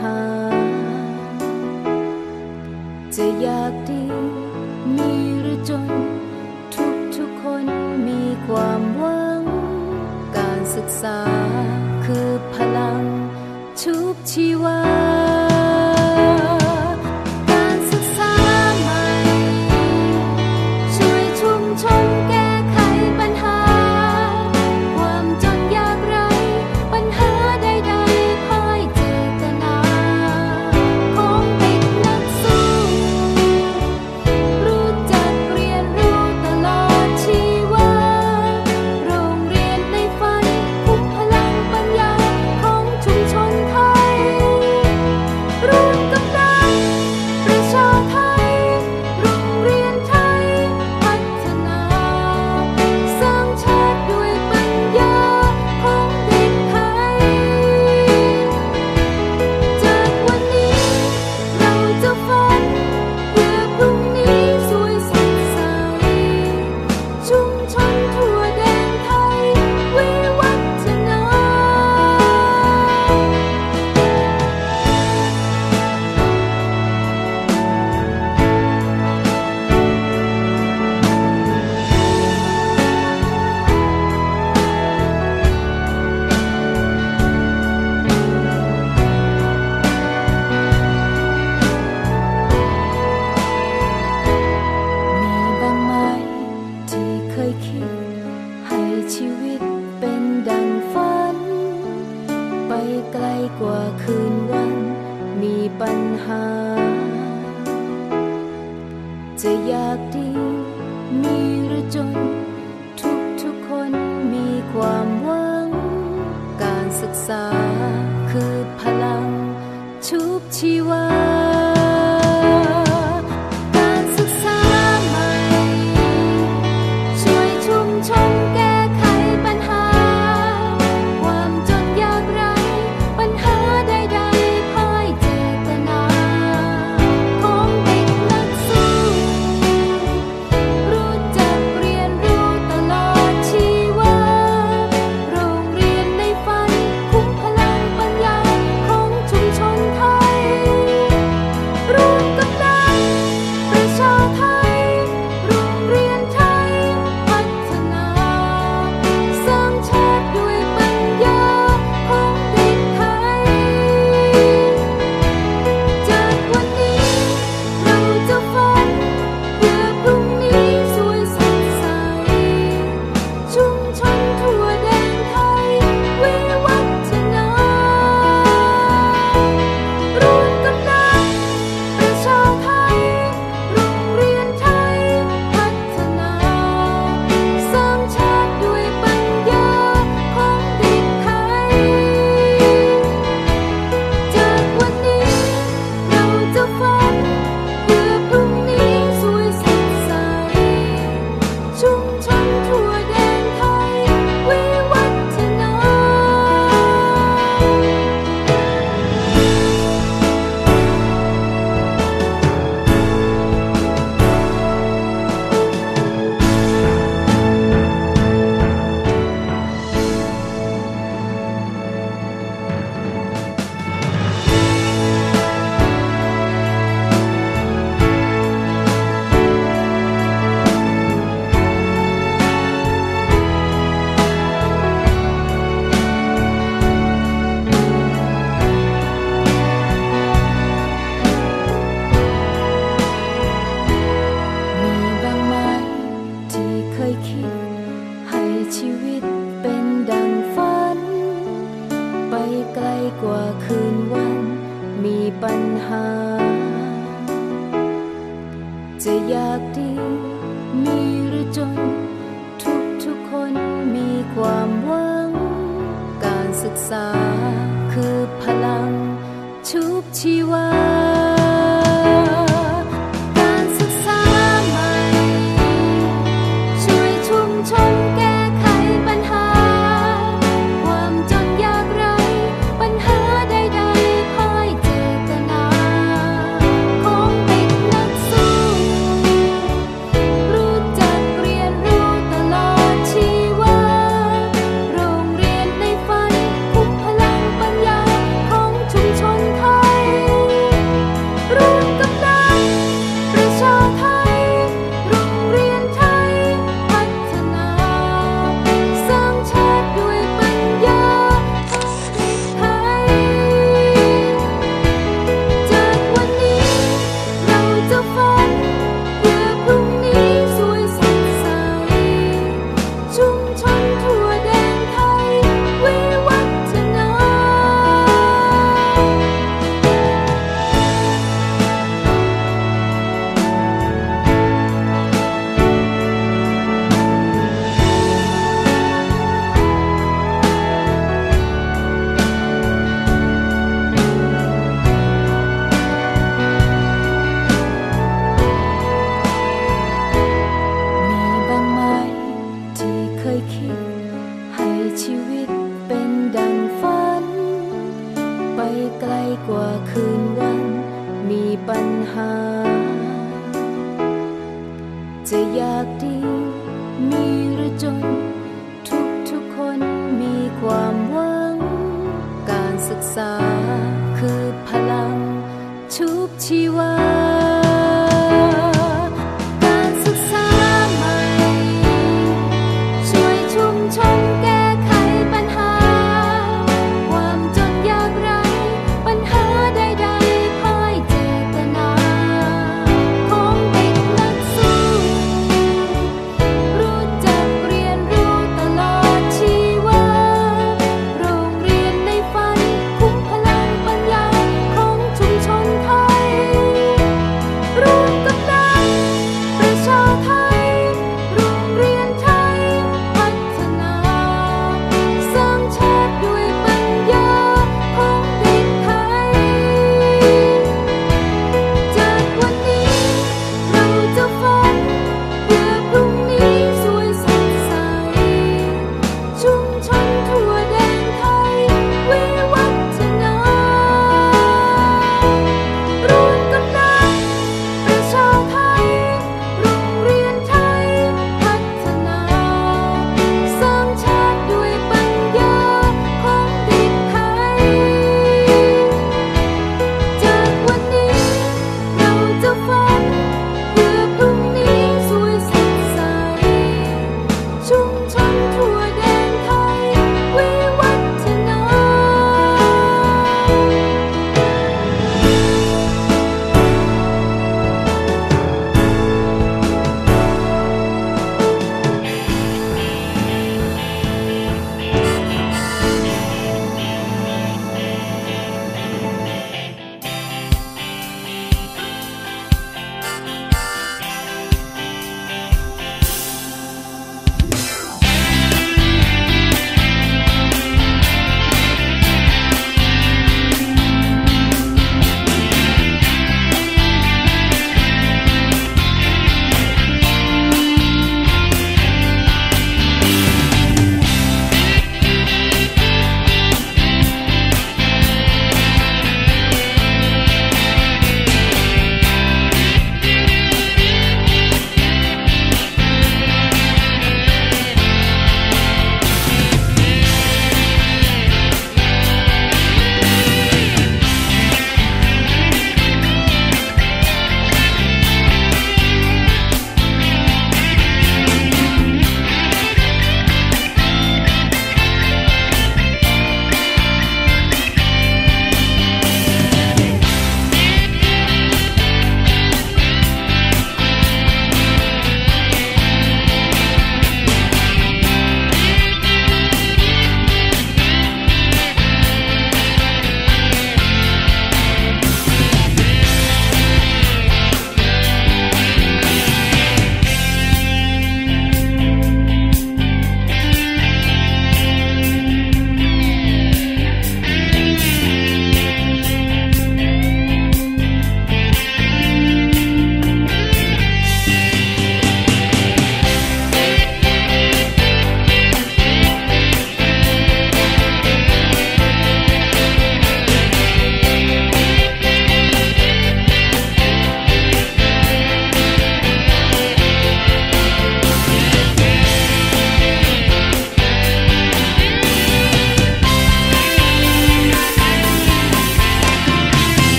หา จะอยากดีมีหรือจน ทุกทุกคนมีความหวัง การศึกษาคือพลังชุบชีวา เคยคิด ให้ชีวิตเป็นดังฝัน ไปไกลกว่าคืนวัน มีปัญหา จะอยากดี ไกลกว่าคืนวัน มีปัญหา จะอยากดี มีหรือจน ทุกทุกคนมีความหวัง การศึกษาคือพลังชุบชีวา